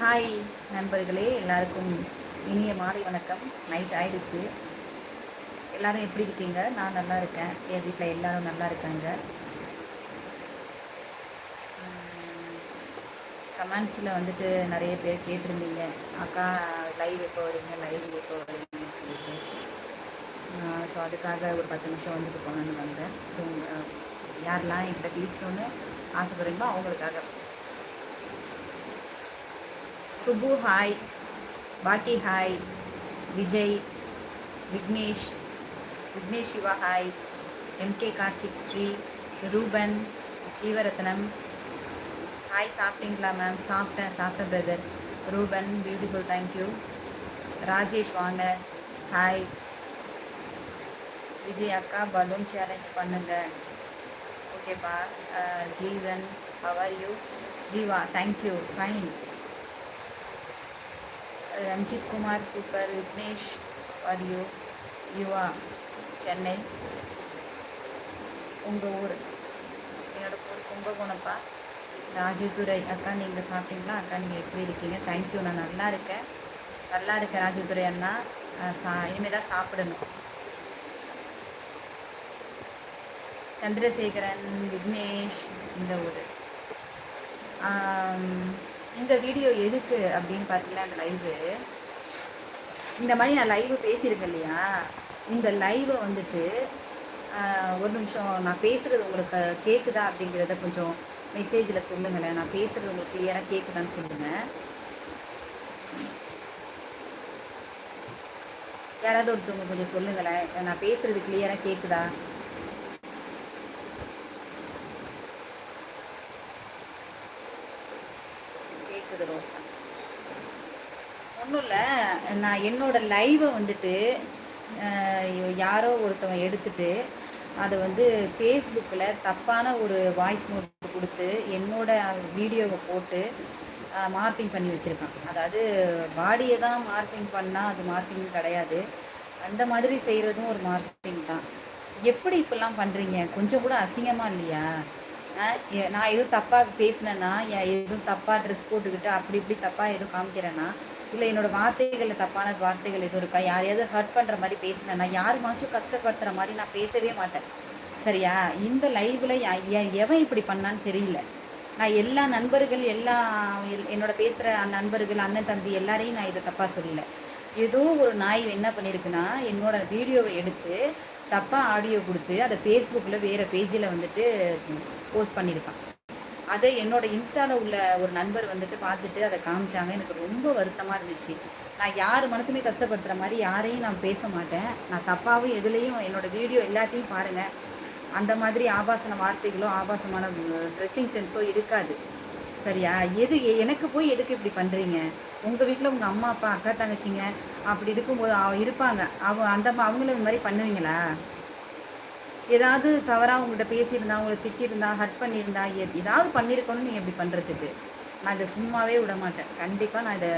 Hi நண்பர்களே எல்லாருக்கும் இனிய மாலை வணக்கம். நைட் ஆயிடுச்சு. எல்லாரும் எப்படி இருக்கீங்க? நான் நல்லா இருக்கேன். என் வீட்டில் எல்லாரும் நல்லா இருக்காங்க. கமெண்ட்ஸில் வந்துட்டு நிறைய பேர் கேட்டிருந்தீங்க. அக்கா லைவ் எப்போ வரீங்க லைவ் எப்போ வரீங்கன்னு சொல்லிட்டு. ஸோ அதுக்காக ஒரு பத்து நிமிஷம் வந்துட்டு போகணுன்னு வந்தேன். ஸோ யாரெல்லாம் என்கிட்ட பேசணுன்னு ஆசைப்படுறீங்களோ அவங்களுக்காக. சுபு ஹாய் பாட்டி hi Vijay Vignesh Vignesh Siva hi MK Karthik Sri Ruban Jeevarathnam hi சாப்பிட்டீங்களா மேம் சாப்பிட்டேன் சாப்பிட்டேன் brother Ruban beautiful thank you Rajesh வாங்க. ஹாய் விஜய் அக்கா பலூன் சேலஞ்ச் பண்ணுங்க. ஓகேப்பா Jeevan how are you Jeeva thank you fine Ranjith Kumar super Vignesh are you Yuva Chennai. உங்கள் ஊர்? என்னோட ஊர் கும்பகோணப்பா ராஜதுரை. அக்கா நீங்கள் சாப்பிட்டீங்களா? அக்கா நீங்கள் எப்படி இருக்கீங்க? தேங்க்யூ நான் நல்லா இருக்கேன். நல்லா இருக்கேன் ராஜதுரை அண்ணா. சா இனிமேல் தான் சாப்பிடணும். சந்திரசேகரன் விக்னேஷ் இந்த ஒரு இந்த வீடியோ எதுக்கு அப்படின்னு பார்த்தீங்கன்னா இந்த லைவு இந்த மாதிரி நான் லைவு பேசியிருக்கேன் இல்லையா? இந்த லைவை வந்துட்டு ஒரு நிமிஷம் நான் பேசுகிறது உங்களுக்கு கேட்குதா அப்படிங்கிறத கொஞ்சம் மெசேஜில் சொல்லுங்களேன். நான் பேசுகிறது உங்களுக்கு கிளியராக கேட்குதான்னு சொல்லுங்கள் யாராவது ஒருத்தவங்க கொஞ்சம் சொல்லுங்களேன். நான் பேசுகிறது கிளியராக கேட்குதா கேட்குது ரோசா. ஒன்றும் இல்லை. நான் என்னோட லைவை வந்துட்டு யாரோ ஒருத்தவங்க எடுத்துட்டு அதை வந்து ஃபேஸ்புக்கில் தப்பான ஒரு வாய்ஸ் நோட் கொடுத்து என்னோட வீடியோவை போட்டு மார்க்கிங் பண்ணி வச்சுருக்கான். அதாவது பாடியை தான் மார்க்கிங் பண்ணால் அது மார்க்கிங் கிடையாது. அந்த மாதிரி செய்கிறதும் ஒரு மார்க்கிங் தான். எப்படி இப்பெல்லாம் பண்ணுறீங்க கொஞ்சம் கூட அசிங்கமாக இல்லையா? நான் எதுவும் தப்பாக பேசினேன்னா எதுவும் தப்பாக ட்ரெஸ் போட்டுக்கிட்டு அப்படி இப்படி தப்பாக எதுவும் காமிக்கிறேன்னா இல்லை என்னோடய வார்த்தைகளில் தப்பான வார்த்தைகள் எதுவும் இருக்கா? யாரையாவது ஹர்ட் பண்ணுற மாதிரி பேசினேன்னா யார் மாதம் கஷ்டப்படுத்துகிற மாதிரி நான் பேசவே மாட்டேன். சரியா? இந்த லைவில் எவன் இப்படி பண்ணான்னு தெரியல. நான் எல்லா நண்பர்கள் எல்லா என்னோட பேசுகிற நண்பர்கள் அண்ணன் தம்பி எல்லாரையும் நான் இதை தப்பாக சொல்லலை. ஏதோ ஒரு நாய் என்ன பண்ணியிருக்குன்னா என்னோட வீடியோவை எடுத்து தப்பாக ஆடியோ கொடுத்து அதை ஃபேஸ்புக்கில் வேறு பேஜில் வந்துட்டு போஸ்ட் பண்ணியிருக்கான் அதை என்னோட இன்ஸ்டாவில் உள்ள ஒரு நண்பர் வந்துட்டு பார்த்துட்டு அதை காமிச்சாங்க. எனக்கு ரொம்ப வருத்தமாக இருந்துச்சு. நான் யார் மனசுமே கஷ்டப்படுத்துகிற மாதிரி யாரையும் நான் பேச மாட்டேன். நான் தப்பாகவும் எதுலேயும் என்னோடய வீடியோ எல்லாத்தையும் பாருங்கள் அந்த மாதிரி ஆபாசன வார்த்தைகளோ ஆபாசமான ட்ரெஸ்ஸிங் சென்ஸோ இருக்காது. சரியா? எது எனக்கு போய் எதுக்கு இப்படி பண்ணுறீங்க உங்கள் வீட்டில் உங்கள் அம்மா அப்பா அக்கா தங்கச்சிங்க அப்படி இருக்கும்போது இருப்பாங்க. அவ அந்த அவங்களும் இந்த மாதிரி பண்ணுவீங்களா? ஏதாவது தவறாக உங்கள்கிட்ட பேசியிருந்தா உங்களை திட்டியிருந்தா ஹர்ட் பண்ணியிருந்தா ஏதாவது பண்ணியிருக்கணும்னு நீங்கள் இப்படி பண்ணுறதுக்கு நான் இதை சும்மாவே விட மாட்டேன். கண்டிப்பாக நான் இதை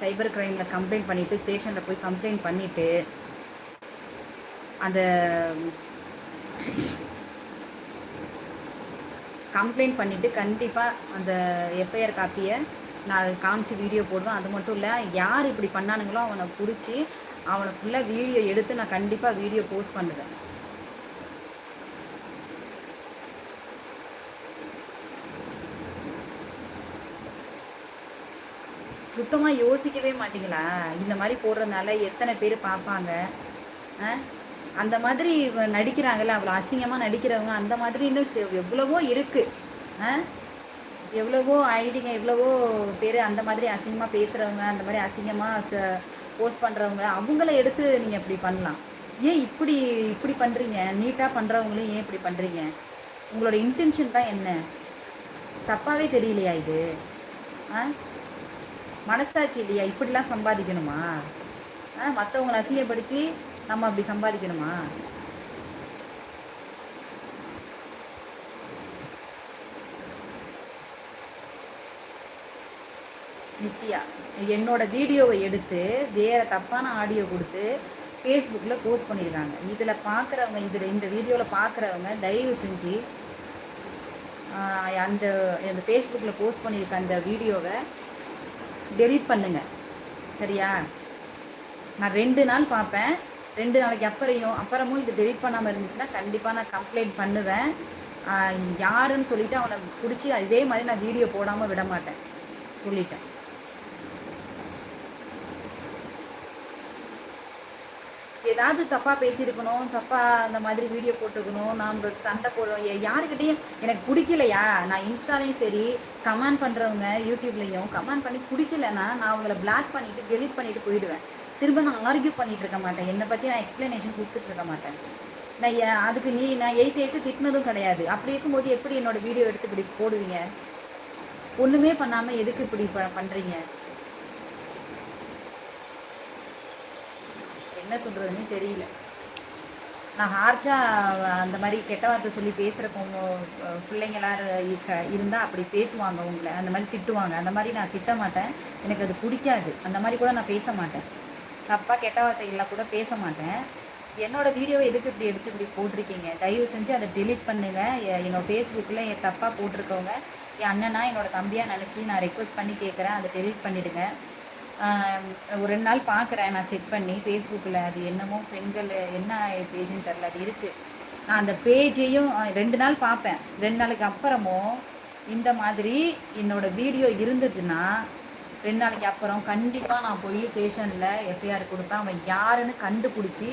சைபர் க்ரைமில் கம்ப்ளைண்ட் பண்ணிவிட்டு ஸ்டேஷனில் போய் கம்ப்ளைண்ட் பண்ணிவிட்டு அந்த கம்ப்ளைண்ட் பண்ணிவிட்டு கண்டிப்பாக அந்த எஃப்ஐஆர் காப்பியை நான் அதை காமிச்சு வீடியோ போடுவேன். அது மட்டும் இல்லை யார் இப்படி பண்ணானுங்களோ அவனை பிடிச்சி அவனை ஃபுல்லாக வீடியோ எடுத்து நான் கண்டிப்பாக வீடியோ போஸ்ட் பண்ணுவேன். சுத்தமாக யோசிக்கவே மாட்டிங்களா? இந்த மாதிரி போடுறதுனால எத்தனை பேர் பார்ப்பாங்க? அந்த மாதிரி நடிக்கிறாங்கல்ல அவ்வளோ அசிங்கமாக நடிக்கிறவங்க அந்த மாதிரி இன்னும் எவ்வளவோ இருக்குது எவ்வளவோ ஐடிங்க எவ்வளவோ பேர் அந்த மாதிரி அசிங்கமாக பேசுகிறவங்க அந்த மாதிரி அசிங்கமாக ச போஸ்ட் பண்ணுறவங்க அவங்கள எடுத்து நீங்கள் இப்படி பண்ணலாம். ஏன் இப்படி இப்படி பண்ணுறீங்க நீட்டாக பண்ணுறவங்களும் ஏன் இப்படி பண்ணுறீங்க உங்களோட இன்டென்ஷன் தான் என்ன? தப்பாகவே தெரியலையா இது? ஆ? மனசாட்சி இல்லையா? இப்படிலாம் சம்பாதிக்கணுமா? ஆ? மற்றவங்களை அசிங்கப்படுத்தி நம்ம அப்படி சம்பாதிக்கணுமா? நித்யா என்னோட வீடியோவை எடுத்து வேற தப்பான ஆடியோ கொடுத்து ஃபேஸ்புக்கில் போஸ்ட் பண்ணியிருக்காங்க இதில் பார்க்குறவங்க இதில் இந்த வீடியோவில் பார்க்குறவங்க தயவு செஞ்சு அந்த அந்த ஃபேஸ்புக்கில் போஸ்ட் பண்ணியிருக்க அந்த வீடியோவை டெலிட் பண்ணுங்கள் சரியா? நான் ரெண்டு நாள் பார்ப்பேன். ரெண்டு நாளைக்கு அப்புறையும் அப்புறமும் இது டெலிட் பண்ணாமல் இருந்துச்சுன்னா கண்டிப்பாக நான் கம்ப்ளைண்ட் பண்ணுவேன். யாருன்னு சொல்லிவிட்டு அவனை பிடிச்சி இதே மாதிரி நான் வீடியோ போடாமல் விட மாட்டேன். சொல்லிட்டேன். ஏதாவது தப்பாக பேசியிருக்கணும் தப்பாக அந்த மாதிரி வீடியோ போட்டுக்கணும் நாம் சண்டை போடுறோம். யாருக்கிட்டையும் எனக்கு பிடிக்கலையா? நான் இன்ஸ்டாலையும் சரி கமெண்ட் பண்ணுறவங்க யூடியூப்லேயும் கமெண்ட் பண்ணி பிடிக்கலன்னா நான் அவங்கள பிளாக் பண்ணிவிட்டு டெலிட் பண்ணிவிட்டு போயிடுவேன். திரும்ப நான் ஆர்கியூ பண்ணிட்டு இருக்க மாட்டேன். என்னை பற்றி நான் எக்ஸ்பிளனேஷன் கொடுத்துட்டு இருக்க மாட்டேன். நான் அதுக்கு நீ நான் எயித்து எயித்து திட்டினதும் கிடையாது. அப்படி இருக்கும்போது எப்படி என்னோட வீடியோ எடுத்து இப்படி போடுவீங்க? ஒன்றுமே பண்ணாமல் எதுக்கு இப்படி ப பண்ணுறீங்க என்ன சொல்கிறதுன்னு தெரியல. நான் ஹார்ஷாக அந்த மாதிரி கெட்ட வார்த்தை சொல்லி பேசுகிற பிள்ளைங்களாம் இருந்தால் அப்படி பேசுவாங்க உங்களை. அந்த மாதிரி திட்டுவாங்க. அந்த மாதிரி நான் திட்ட மாட்டேன். எனக்கு அது பிடிக்காது. அந்த மாதிரி கூட நான் பேச மாட்டேன். தப்பாக கெட்ட வார்த்தைகள்லாம் கூட பேச மாட்டேன். என்னோடய வீடியோவை எதுக்கு இப்படி எடுத்து இப்படி போட்டிருக்கீங்க? தயவு செஞ்சு அதை டிலீட் பண்ணுங்கள் என்னோடய ஃபேஸ்புக்கில் என் தப்பாக போட்டிருக்கவங்க என் அண்ணனா என்னோடய தம்பியாக நினச்சி நான் ரெக்வஸ்ட் பண்ணி கேட்குறேன் அதை டெலீட் பண்ணிவிடுங்க ஒரு ரெண்டு நாள் பார்க்குறேன் நான் செக் பண்ணி ஃபேஸ்புக்கில் அது என்னமோ பெண்கள் என்ன பேஜுன்னு தெரில அது இருக்குது நான் அந்த பேஜையும் ரெண்டு நாள் பார்ப்பேன் ரெண்டு நாளுக்கு அப்புறமும் இந்த மாதிரி என்னோடய வீடியோ இருந்ததுன்னா ரெண்டு நாளைக்கு அப்புறம் கண்டிப்பாக நான் போய் ஸ்டேஷனில் எஃப்ஐஆர் கொடுப்பேன். அவன் யாருன்னு கண்டுபிடிச்சி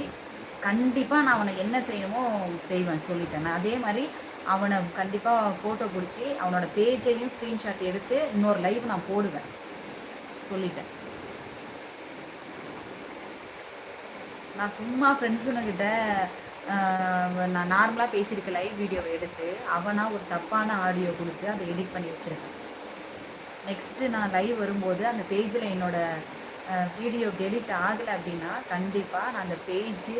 கண்டிப்பாக நான் அவனை என்ன செய்யணுமோ செய்வேன் சொல்லிட்டேன். நான் அதே மாதிரி அவனை கண்டிப்பாக ஃபோட்டோ பிடிச்சி அவனோட பேஜையும் ஸ்க்ரீன்ஷாட் எடுத்து இன்னொரு லைவ் நான் போடுவேன் சொல்லிட்டேன். நான் சும்மா ஃப்ரெண்ட்ஸுங்கக்கிட்ட நான் நார்மலாக பேசியிருக்க லைவ் வீடியோவை எடுத்து அவனாக ஒரு தப்பான ஆடியோ கொடுத்து அதை எடிட் பண்ணி வச்சுருக்கேன். நெக்ஸ்ட்டு நான் லைவ் வரும்போது அந்த பேஜில் என்னோடய வீடியோ டெலிட் ஆகலை அப்படின்னா கண்டிப்பாக நான் அந்த பேஜு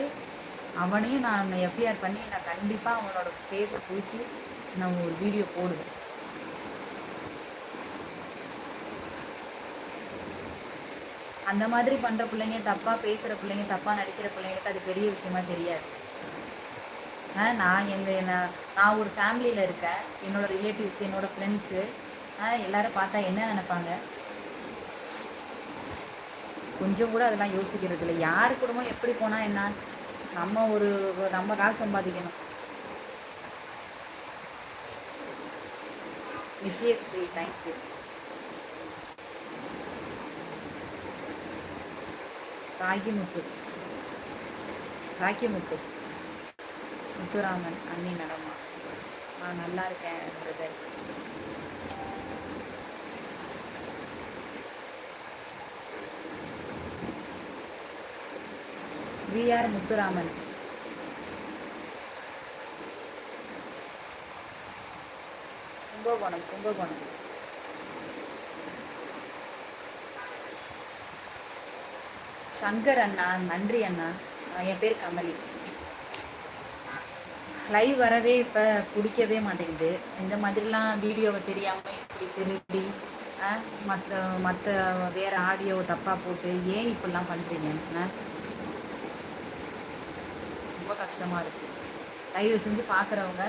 அவனையும் நான் எஃப்ஐஆர் பண்ணி நான் கண்டிப்பாக அவனோட ஃபேஸை பிடிச்சி நான் ஒரு வீடியோ போடுவேன். அந்த மாதிரி பண்ணுற பிள்ளைங்க தப்பாக பேசுகிற பிள்ளைங்க தப்பாக நடிக்கிற பிள்ளைங்களுக்கு அது பெரிய விஷயமா தெரியாது. நான் எங்கள் நான் நான் ஒரு ஃபேமிலியில் இருக்கேன். என்னோடய ரிலேட்டிவ்ஸ் என்னோடய ஃப்ரெண்ட்ஸு எல்லாரும் பார்த்தா என்ன நினைப்பாங்க? கொஞ்சம் கூட அதெல்லாம் யோசிக்கிறது இல்லை. யார் குடும்பம் எப்படி போனால் என்ன? நம்ம ஒரு நம்ம காசு சம்பாதிக்கணும். Nithyasri thank you Ragimuthu. ராக்கிமுத்து Muthuraman அண்ணி நடமா. நான் நல்லா இருக்கேன் brother. V R Muthuraman. Kumbakonam Kumbakonam. Shankar அண்ணா நன்றி அண்ணா. என் பேர் கமலி. லைவ் வரவே இப்போ பிடிக்கவே மாட்டேங்குது. இந்த மாதிரிலாம் வீடியோவை தெரியாமல் இப்படி திருடி மற்ற மற்ற வேறு ஆடியோவை தப்பாக போட்டு ஏன் இப்படிலாம் பண்ணுறீங்க கஷ்டமாக இருக்குது தயவு செஞ்சு பார்க்குறவங்க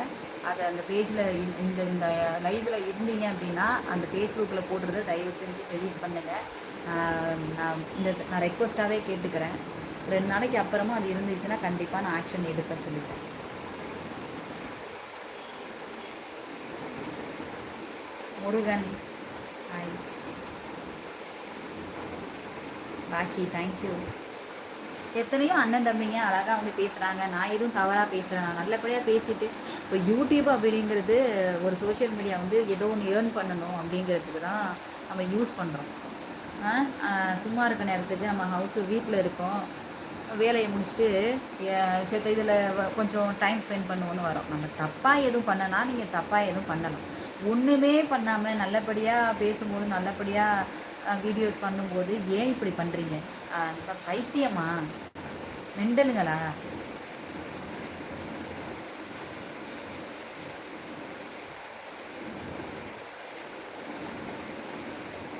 அதை அந்த பேஜில் இந்த இந்த லைவில் இருந்தீங்க அப்படின்னா அந்த ஃபேஸ்புக்கில் போடுறத தயவு செஞ்சு டெலிட் பண்ணுங்கள் நான் இந்த நான் ரெக்வஸ்ட்டாகவே கேட்டுக்கிறேன். ரெண்டு நாளைக்கு அப்புறமா அது இருந்துச்சுன்னா கண்டிப்பாக நான் ஆக்ஷன் எடுக்க சொல்லிட்டேன். முருகன் ஹாய் பாக்கி தேங்க்யூ எத்தனையோ அண்ணன் தம்பிங்க அழகாக வந்து பேசுகிறாங்க நான் எதுவும் தவறாக பேசுகிறேன் நான் நல்லபடியாக பேசிட்டு இப்போ யூடியூப் அப்படிங்கிறது ஒரு சோஷியல் மீடியா வந்து ஏதோ ஒன்று ஏர்ன் பண்ணணும் அப்படிங்கிறதுக்கு தான் நம்ம யூஸ் பண்ணுறோம் சும்மா இருக்க நேரத்துக்கு நம்ம ஹவுஸ் வீட்டில் இருக்கோம். வேலையை முடிச்சுட்டு சேர்த்த இதில் கொஞ்சம் டைம் ஸ்பெண்ட் பண்ணுவோன்னு வரோம். நம்ம தப்பாக எதுவும் பண்ணனா நீங்கள் தப்பாக எதுவும் பண்ணலாம். ஒன்றுமே பண்ணாமல் நல்லபடியாக பேசும்போது நல்லபடியாக வீடியோஸ் பண்ணும்போது ஏன் இப்படி பண்ணுறீங்க பைத்தியமா? மெண்டலுங்களா?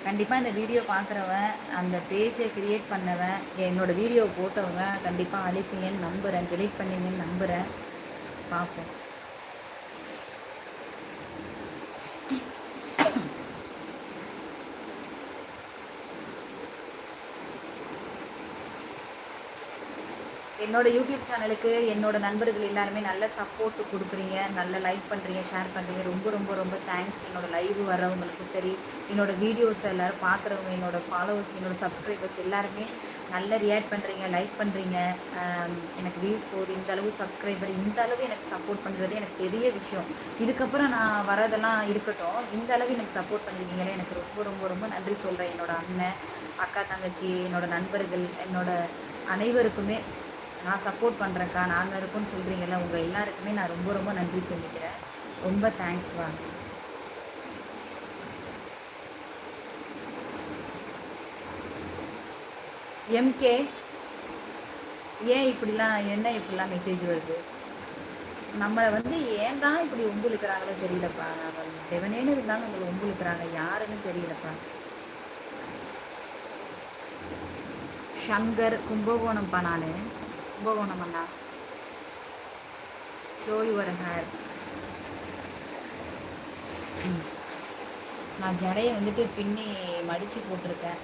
கண்டிப்பாக இந்த வீடியோ பார்க்குறவன் அந்த பேஜை க்ரியேட் பண்ணவன் என்னோடய வீடியோ போட்டவங்க கண்டிப்பாக அழிப்பீங்கன்னு நம்புகிறேன் டெலிட் பண்ணீங்கன்னு நம்புகிறேன் பார்ப்போம் என்னோட யூடியூப் சேனலுக்கு என்னோட நண்பர்கள் எல்லாருமே நல்ல சப்போர்ட் கொடுக்குறீங்க நல்ல லைக் பண்ணுறீங்க ஷேர் பண்ணுறீங்க ரொம்ப ரொம்ப ரொம்ப தேங்க்ஸ் என்னோட லைவ் வர்றவங்களுக்கும் சரி என்னோட வீடியோஸ் எல்லோரும் பார்க்குறவங்க என்னோட ஃபாலோவர்ஸ் என்னோட சப்ஸ்கிரைபர்ஸ் எல்லாருமே நல்ல ரியாக்ட் பண்ணுறீங்க லைக் பண்ணுறீங்க எனக்கு வியூஸ் போகுது. இந்த அளவு சப்ஸ்கிரைபர் இந்த அளவு எனக்கு சப்போர்ட் பண்ணுறது எனக்கு பெரிய விஷயம். இதுக்கப்புறம் நான் வரதெல்லாம் இருக்கட்டும் இந்த அளவு எனக்கு சப்போர்ட் பண்ணியிருக்கீங்களே எனக்கு ரொம்ப ரொம்ப ரொம்ப நன்றி சொல்கிறேன் என்னோட அண்ணன் அக்கா தங்கச்சி என்னோட நண்பர்கள் என்னோட அனைவருக்குமே நான் சப்போர்ட் பண்ணுறேன்க்கா நாங்கள் இருக்கோம்னு சொல்கிறீங்கல்ல உங்கள் எல்லாருக்குமே நான் ரொம்ப ரொம்ப நன்றி சொல்லிக்கிறேன். ரொம்ப தேங்க்ஸ் வா. எம்கே ஏன் இப்படிலாம் என்ன இப்படிலாம் மெசேஜ் வருது? நம்மளை வந்து ஏன் தான் இப்படி உங்களுக்குறாங்களோ தெரியலப்பா. நான் செவனேன்னு இருந்தாலும் உங்களை உங்களுக்குறாங்க யாருன்னு தெரியலப்பா. ஷங்கர் கும்பகோணம்ப்பா நான். கும்பகோணமண்ணா ஷோ யுவர் ஹேர் நான் ஜடையை வந்துட்டு பின்னி மடித்து போட்டிருக்கேன்.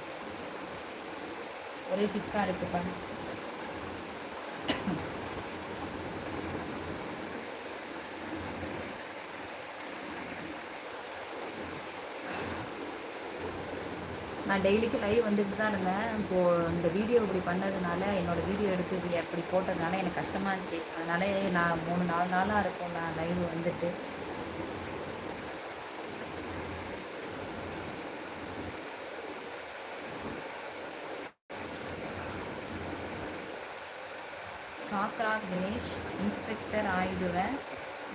ஒரே சிக்கா இருக்குப்பா நான் டெய்லிக்கு லைவ் வந்துட்டு தான் இருந்தேன். இப்போது இந்த வீடியோ இப்படி பண்ணதுனால என்னோடய வீடியோ எடுத்து இப்படி அப்படி போட்டதுனால எனக்கு கஷ்டமாக இருந்துச்சு. அதனால நான் மூணு நாலு நாளாக இருக்கும் நான் லைவ் வந்துட்டு. சாத்ரா கணேஷ் இன்ஸ்பெக்டர் ஆயிடுவேன்.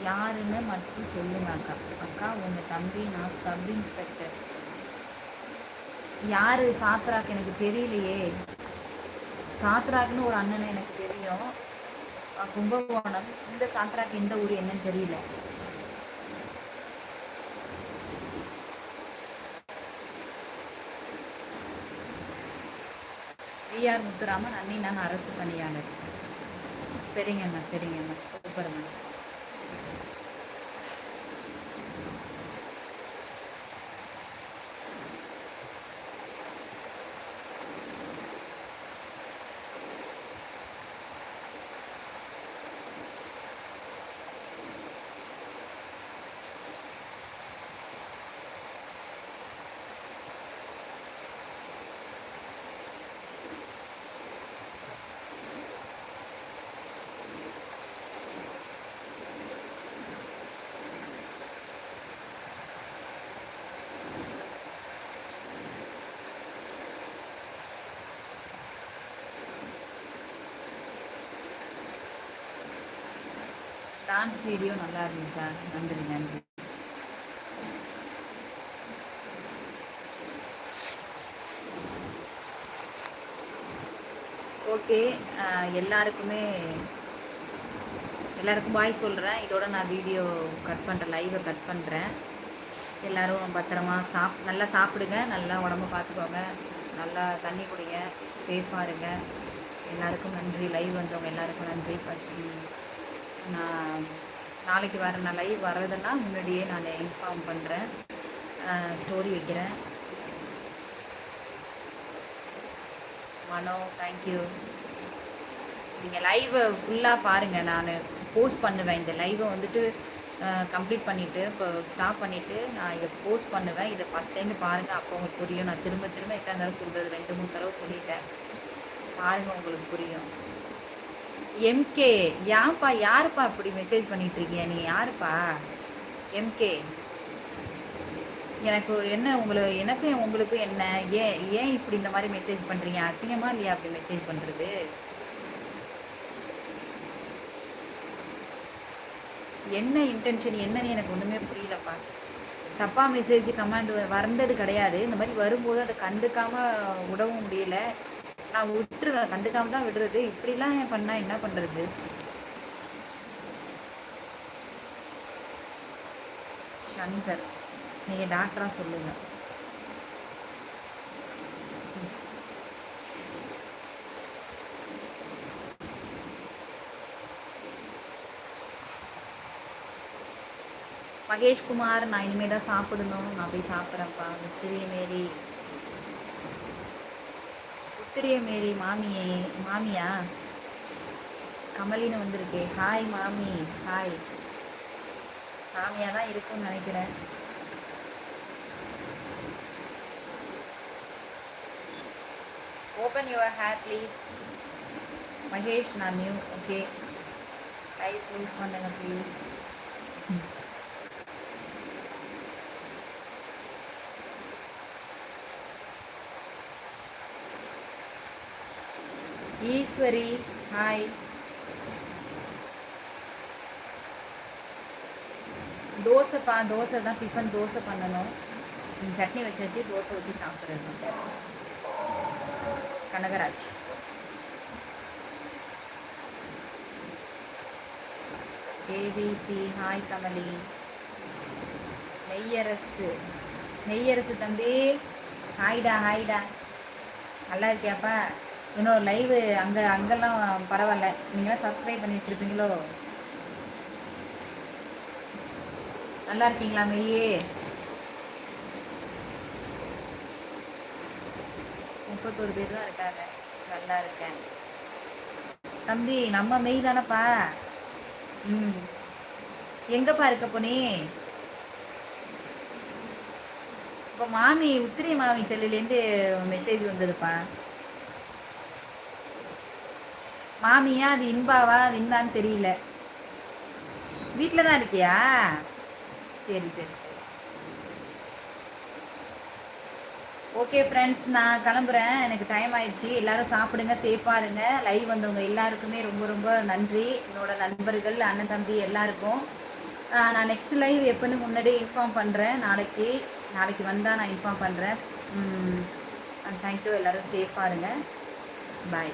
யாருன்னு மட்டும் சொல்லுங்க அக்கா. அக்கா உங்கள் தம்பி நான் சப் இன்ஸ்பெக்டர் யார் சாத்ராக் எனக்கு தெரியலையே? சாத்ராக்னு ஒரு அண்ணன் எனக்கு தெரியும். கும்பகோணம். இந்த சாத்ராக் எந்த ஊர் என்னன்னு தெரியல. விஆர் முத்துராமன் அண்ணி நான் அரசு பணியாளர். சரிங்கண்ணா சரிங்கண்ணா சூப்பர்ண்ணா டான்ஸ் வீடியோ நல்லா இருந்துச்சா நன்றி நன்றி. ஓகே எல்லாருக்குமே எல்லாருக்கும் பாய் சொல்கிறேன் இதோட நான் வீடியோ கட் பண்ணுறேன் லைவை கட் பண்ணுறேன் எல்லோரும் பத்திரமா சாப் நல்லா சாப்பிடுங்க. நல்லா உடம்பு பார்த்துக்கோங்க. நல்லா தண்ணி குடிங்க. சேஃபாக இருங்க. எல்லாருக்கும் நன்றி. லைவ் வந்தவங்க எல்லாருக்கும் நன்றி. பற்றி நான் நாளைக்கு வர நான் லைவ் வர்றதுன்னா முன்னாடியே நான் இன்ஃபார்ம் பண்ணுறேன் ஸ்டோரி வைக்கிறேன். மனோ தேங்க்யூ நீங்கள் லைவை ஃபுல்லாக பாருங்கள் நான் போஸ்ட் பண்ணுவேன். இந்த லைவை வந்துட்டு கம்ப்ளீட் பண்ணிவிட்டு இப்போ ஸ்டாப் பண்ணிவிட்டு நான் இதை போஸ்ட் பண்ணுவேன். இதை ஃபஸ்ட் டைம் பாருங்கள் அப்போ உங்களுக்கு புரியும். நான் திரும்ப திரும்ப எத்தனை தடவை சொல்கிறது ரெண்டு மூணு தடவை சொல்லிட்டேன். பாருங்கள் உங்களுக்கு புரியும். எம்கே யாப்பா யாருப்பா அப்படி மெசேஜ் பண்ணிட்டு இருக்கீங்க நீ யாருப்பா? எம்கே எனக்கு என்ன உங்களை எனக்கும் உங்களுக்கும் என்ன? ஏன் ஏன் இப்படி இந்த மாதிரி மெசேஜ் பண்றீங்க? அசிங்கமா இல்லையா அப்படி மெசேஜ் பண்றது? என்ன இன்டென்ஷன் என்னன்னு எனக்கு ஒன்றுமே புரியலப்பா. தப்பாக மெசேஜ் கமாண்ட் வந்தது கிடையாது. இந்த மாதிரி வரும்போது அதை கண்டுக்காமல் விடவும் முடியல. நான் விட்டுருவேன் கண்டுக்காம தான் விடுறது. இப்படிலாம் என் பண்ணால் என்ன பண்றது? சங்கர் நீங்கள் டாக்டராக சொல்லுங்கள் மகேஷ்குமார் நான் இனிமேல் தான் சாப்பிடணும். நான் போய் சாப்பிட்றேன்ப்பா. மிஸ்திரி மாரி. உத்திரிய மேரி மாமியே மாமியா. கமலின்னு வந்திருக்கே. ஹாய் மாமி. ஹாய் மாமியாக தான் இருக்கும்னு நினைக்கிறேன். Open your hair please Mahesh நான் நியூ ஓகே டைப் ப்ளீஸ் பண்ணுங்க ப்ளீஸ் ஈஸ்வரி ஹாய் தோசைப்பா தோசை தான் டிஃபன் தோசை பண்ணணும். சட்னி வச்சாச்சு தோசை ஊற்றி சாப்பிட்றது. Kanagaraj. ABC hi Kamali. நெய்யரசு. Neyyarasu தம்பி. ஹாய்டா ஹாய்டா நல்லா இருக்கியாப்பா? இன்னொரு லைவு அங்கே அங்கெல்லாம் பரவாயில்ல. நீங்களாம் சப்ஸ்கிரைப் பண்ணி வச்சுருப்பீங்களோ? நல்லா இருக்கீங்களா மெய்யே முப்பத்தோரு பேர் தான் இருக்காங்க. நல்லா இருக்கேன். தம்பி நம்ம மெய் தானப்பா? ம். எங்கப்பா இருக்க போனே? இப்போ மாமி உத்திரி மாமி செல்லுலேருந்து மெசேஜ் வந்ததுப்பா. மாமியா அது இன்பாவா வின்னான்னு தெரியல. வீட்டில் தான் இருக்கியா? சரி சரி ஓகே ஃப்ரெண்ட்ஸ் நான் கிளம்புறேன். எனக்கு டைம் ஆயிடுச்சு. எல்லாரும் சாப்பிடுங்க சேஃபாக இருங்க. லைவ் வந்தவங்க எல்லாருக்குமே ரொம்ப ரொம்ப நன்றி. என்னோட நண்பர்கள் அண்ணன் தம்பி எல்லாருக்கும். நான் நெக்ஸ்ட் லைவ் எப்போன்னு முன்னாடியே இன்ஃபார்ம் பண்ணுறேன் நாளைக்கு நாளைக்கு வந்தால் நான் இன்ஃபார்ம் பண்ணுறேன் தேங்க்யூ எல்லோரும் சேஃபாக இருங்க. பாய்